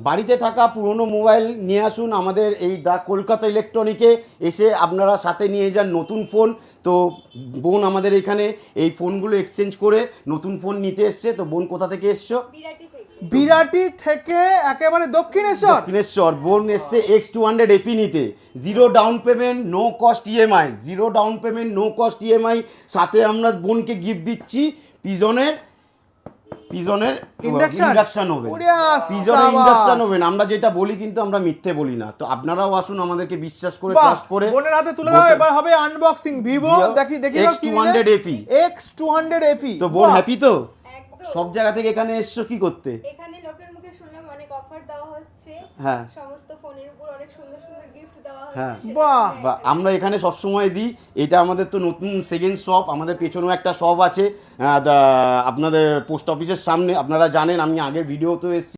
বাড়িতে থাকা পুরনো মোবাইল নিয়ে আসুন আমাদের এই দা কলকাতা ইলেকট্রনিকে। এসে আপনারা সাথে নিয়ে যান নতুন ফোন। তো বোন আমাদের এখানে এই ফোনগুলো এক্সচেঞ্জ করে নতুন ফোন নিতে এসছে। তো বোন কোথা থেকে এসছো? বিরাটি থেকে। একেবারে দক্ষিণেশ্বর। দক্ষিণেশ্বর। বোন এসছে এক্স টু হান্ড্রেড এপি নিতে। Zero down payment no cost EMI zero down payment no cost EMI সাথে আমরা বোনকে গিফট দিচ্ছি। পিজনের পিজনের? ইন্ডাকশন ওভেন পিজনের। ইন্ডাকশন ওভেন আমরা যেটা বলি কিন্তু আমরা মিথ্যে বলি না। তো আপনারাও আসুন আমাদেরকে বিশ্বাস করে ট্রাস্ট করে। বোনের হাতে তুলে দাও এবার হবে আনবক্সিং ভিভো Vivo দেখি দেখি X200 FE X two hundred FE তো বোন হ্যাপি তো? সব জায়গা থেকে এখানে এসছো কি করতে? এখানে লোকের মুখে শুনলাম অনেক অফার দেওয়া হচ্ছে। হ্যাঁ। সমস্ত অনেক সুন্দর সুন্দর গিফট দেওয়া হ্যাঁ। বাহ বাহ, আমরা এখানে সবসময় দিই। এটা আমাদের তো নতুন সেকেন্ড শপ আমাদের পেছনেও একটা শপ আছে। দা- আপনাদের পোস্ট অফিসের সামনে। আপনারা জানেন আমি আগের ভিডিওতেও এসেছি।